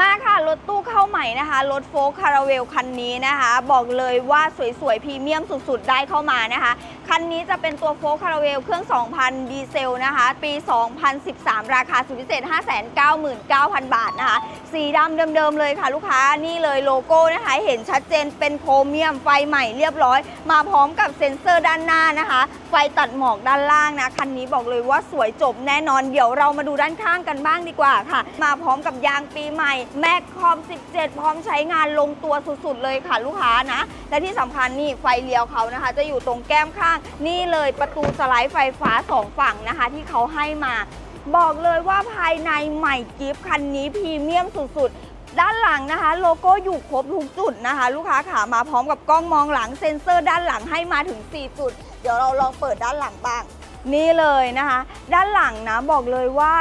มาค่ะ รถตู้เข้าใหม่นะคะ รถโฟล์คาราเวลคันนี้นะคะ บอกเลยว่าสวยๆพรีเมียมสุดๆ ได้เข้ามานะคะ คันนี้จะเป็นตัวโฟล์คาราเวลเครื่อง 2,000 ดีเซลนะคะ ปี 2013 ราคาสุดพิเศษ 599,000 บาทนะคะ สีดำเดิมๆเลยค่ะลูกค้า นี่เลยโลโก้นะคะ เห็นชัดเจนเป็นโครเมียมไฟใหม่เรียบร้อย มาพร้อมกับเซ็นเซอร์ด้านหน้านะคะ ไฟตัดหมอกด้านล่างนะ คันนี้บอกเลยว่าสวยจบแน่นอน เดี๋ยวเรามาดูด้านข้างกันบ้างดีกว่าค่ะ มาพร้อมกับยางปีใหม่แม็กคอม 17 พร้อมใช้งานลงตัวสุดๆเลยค่ะลูกค้านะ และที่สำคัญนี่ไฟเลี้ยวเขานะคะ จะอยู่ตรงแก้มข้างนี่เลยประตูสไลด์ไฟฟ้าสองฝั่งนะคะ ที่เขาให้มา บอกเลยว่าภายในใหม่กิฟต์คันนี้พรีเมียมสุดๆด้านหลังนะคะโลโก้อยู่ครบทุกจุดนะคะ ลูกค้าขามาพร้อมกับกล้องมองหลังเซ็นเซอร์ด้านหลังให้มาถึง 4 จุด เดี๋ยวเราลองเปิดด้านหลังบ้าง นี่เลยนะคะ ด้านหลังนะบอกเลยว่า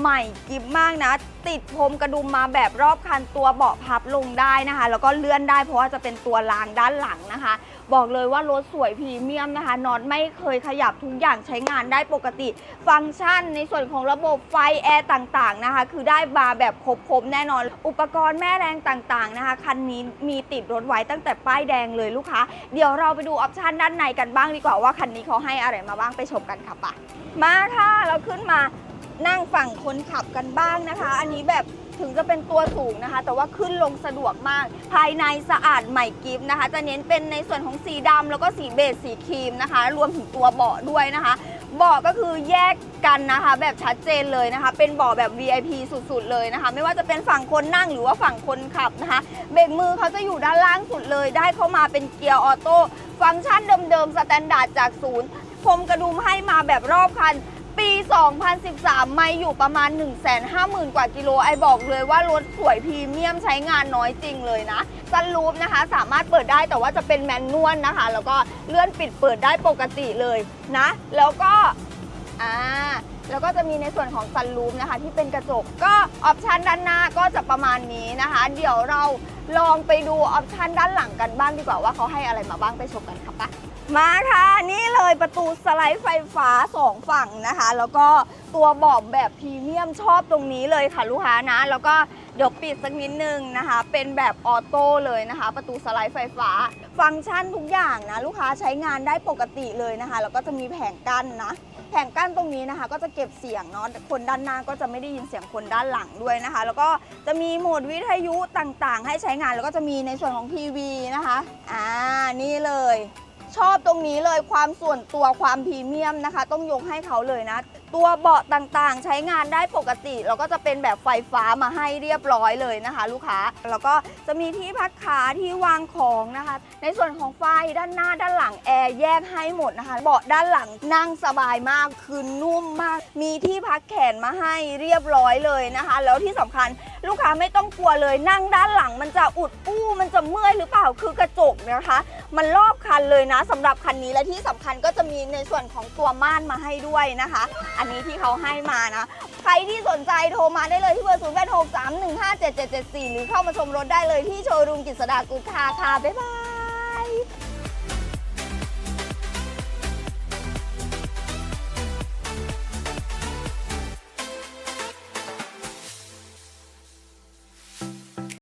ใหม่กิฟมากนะ ติดพรมกระดุมมาแบบรอบคันตัวเบาะพับลงได้นะคะ แล้วก็เลื่อนได้เพราะว่าจะเป็นตัวรางด้านหลังนะคะ บอกเลยว่ารถสวยพรีเมียมนะคะนอตไม่เคยขยับทุกอย่างใช้งานได้ปกติ ฟังก์ชันในส่วนของระบบไฟแอร์ต่างๆนะคะ คือได้มาแบบครบๆแน่นอน อุปกรณ์แม่แรงต่างๆนะคะ คันนี้มีติดรถไว้ตั้งแต่ป้ายแดงเลยลูกค้า เดี๋ยวเราไปดูออปชันด้านในกันบ้างดีกว่าว่าคันนี้เขาให้อะไรมาบ้างไปชมกันค่ะปะมาค่ะเราขึ้นมา นั่งฝั่งคนขับกันบ้างนะคะ อันนี้แบบถึงจะเป็นตัวสูงนะคะ แต่ว่าขึ้นลงสะดวกมาก ภายในสะอาดใหม่กิฟต์นะคะ จะเน้นเป็นในส่วนของสีดำแล้วก็สีเบจสีครีมนะคะ รวมถึงตัวเบาะด้วยนะคะเบาะก็คือแยกกันนะคะ แบบชัดเจนเลยนะคะ เป็นเบาะแบบ VIP สุดๆเลยนะคะ ไม่ว่าจะเป็นฝั่งคนนั่งหรือว่าฝั่งคนขับนะคะ เบรกมือเขาจะอยู่ด้านล่างสุดเลย ได้เข้ามาเป็นเกียร์ออโต้ฟังก์ชันเดิมๆสแตนดาร์ดจากศูนย์พรมกระดุมให้มาแบบรอบคัน 2013 ไม่อยู่ประมาณ 150,000 กว่ากิโล ไอบอกเลยว่ารถสวยพรีเมียมใช้งานน้อยจริงเลยนะซันรูฟนะคะ สามารถเปิดได้แต่ว่าจะเป็นแมนนวลนะคะ แล้วก็เลื่อนปิดเปิดได้ปกติเลยนะ แล้วก็ อ่าแล้วก็จะมีในส่วนของซันรูฟนะคะ ที่เป็นกระจกก็ออปชันด้านหน้าก็จะประมาณนี้นะคะ เดี๋ยวเราลองไปดูออปชันด้านหลังกันบ้างดีกว่าว่าเขาให้อะไรมาบ้างไปชมกันค่ะปะมาค่ะ นี่เลยประตูสไลด์ไฟฟ้าสองฝั่งนะคะ แล้วก็ตัวบาะแบบพรีเมียมชอบตรงนี้เลยค่ะลูกค้านะ แล้วก็เดี๋ยวปิดสักนิดนึงนะคะ เป็นแบบออโต้เลยนะคะ ประตูสไลด์ไฟฟ้า ฟังก์ชันทุกอย่างนะ ลูกค้าใช้งานได้ปกติเลยนะคะ แล้วก็จะมีแผงกั้นนะ แผงกั้นตรงนี้นะคะ ก็จะเก็บเสียงเนาะคนด้านหน้าก็จะไม่ได้ยินเสียงคนด้านหลังด้วยนะคะ แล้วก็จะมีโหมดวิทยุต่างๆ ให้ใช้งานแล้วก็จะมีในส่วนของทีวีนะคะอ่านี่เลย ชอบตรงนี้เลยความส่วนตัวความพรีเมียมนะคะ ต้องยกให้เขาเลยนะ ตัวเบาะต่างๆ ใช้งานได้ปกติแล้วก็จะเป็นแบบไฟฟ้ามาให้เรียบร้อยเลยนะคะ ลูกค้าแล้วก็จะมีที่พักขาที่วางของนะคะ ในส่วนของไฟด้านหน้าด้านหลังแอร์แยกให้หมดนะคะ เบาะด้านหลังนั่งสบายมากคือนุ่มมาก มีที่พักแขนมาให้เรียบร้อยเลยนะคะ แล้วที่สำคัญ ลูกค้าไม่ต้องกลัวเลยนั่งด้านหลังมันจะอุดอู้มันจะเมื่อยหรือเปล่าคือกระจกนะคะ มันรอบคันเลยนะสำหรับคันนี้และที่สำคัญก็จะมีในส่วนของตัวม่านมาให้ด้วยนะคะ อันนี้ที่เขาให้มานะใครที่สนใจโทรมาได้เลยที่เบอร์0 8 6 3 1 5 7 7 7 4 หรือเข้ามาชมรถได้เลยที่โชว์รูมกิษดากุลคาค่ะบ๊ายบาย